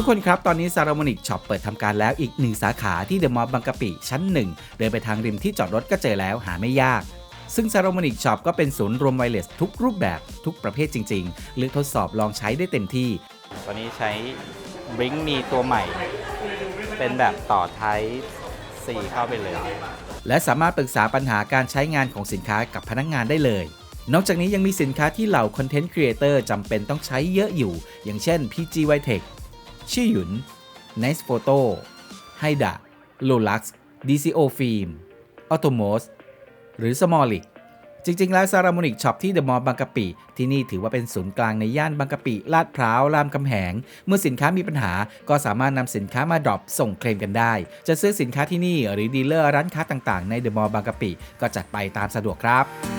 ทุกคนครับ ตอนนี้ซารามอนิกช็อปเปิดทำการแล้วอีกหนึ่งสาขาที่เดอะมอลล์บางกะปิชั้นหนึ่งเดินไปทางริมที่จอดรถก็เจอแล้วหาไม่ยาก ซึ่งซารามอนิกช็อปก็เป็นศูนย์รวมไวเลสทุกรูปแบบทุกประเภทจริงๆเลือกทดสอบลองใช้ได้เต็มที่ ตอนนี้ใช้บ i ิงมีตัวใหม่ เป็นแบบต่อไทป์4เข้าไปเลย และสามารถปรึกษาปัญหาการใช้งานของสินค้ากับพนักงานได้เลย นอกจากนี้ยังมีสินค้าที่เหล่าคอนเทนต์ครีเอเตอร์จำเป็นต้องใช้เยอะอยู่ อย่างเช่น PG w i t e c h ชื่อหยุน Nice Photo h y d a Lolux DCO Film Automos หรือ Smallic จริง ๆ แล้วซารามอนิกช็อปที่เดอะมอลล์บางกะปิ ที่นี่ถือว่าเป็นศูนย์กลางในย่านบางกะปิ ลาดพร้าว รามคำแหง เมื่อสินค้ามีปัญหา ก็สามารถนำสินค้ามาดรอปส่งเคลมกันได้ จะซื้อสินค้าที่นี่หรือดีลเลอร์ร้านค้าต่างๆ ในเดอะมอลล์บางกะปิ ก็จัดไปตามสะดวกครับ